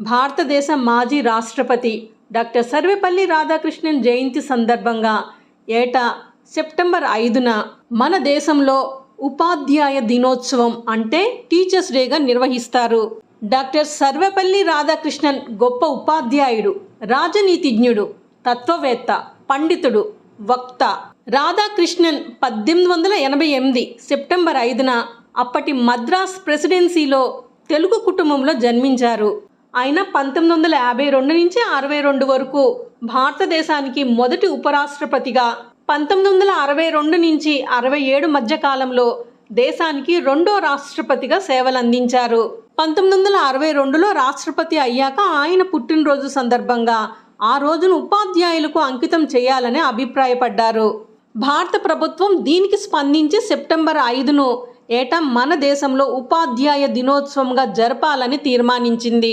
భారతదేశ మాజీ రాష్ట్రపతి డాక్టర్ సర్వేపల్లి రాధాకృష్ణన్ జయంతి సందర్భంగా ఏటా సెప్టెంబర్ ఐదున మన దేశంలో ఉపాధ్యాయ దినోత్సవం అంటే టీచర్స్ డేగా నిర్వహిస్తారు. డాక్టర్ సర్వేపల్లి రాధాకృష్ణన్ గొప్ప ఉపాధ్యాయుడు రాజనీతిజ్ఞుడు తత్వవేత్త పండితుడు వక్త. రాధాకృష్ణన్ పద్దెనిమిది వందల ఎనభై ఎనిమిది సెప్టెంబర్ ఐదున అప్పటి మద్రాస్ ప్రెసిడెన్సీలో తెలుగు కుటుంబంలో జన్మించారు. ఆయన పంతొమ్మిది వందల యాభై రెండు నుంచి అరవై రెండు వరకు భారతదేశానికి మొదటి ఉపరాష్ట్రపతిగా పంతొమ్మిది వందల అరవై రెండు నుంచి అరవై ఏడు మధ్య కాలంలో దేశానికి రెండో రాష్ట్రపతిగా సేవలందించారు పంతొమ్మిది వందల అరవై రెండులో రాష్ట్రపతి అయ్యాక ఆయన పుట్టినరోజు సందర్భంగా ఆ రోజును ఉపాధ్యాయులకు అంకితం చేయాలని అభిప్రాయపడ్డారు. భారత ప్రభుత్వం దీనికి స్పందించి సెప్టెంబర్ ఐదును ఏటా మన దేశంలో ఉపాధ్యాయ దినోత్సవంగా జరపాలని తీర్మానించింది.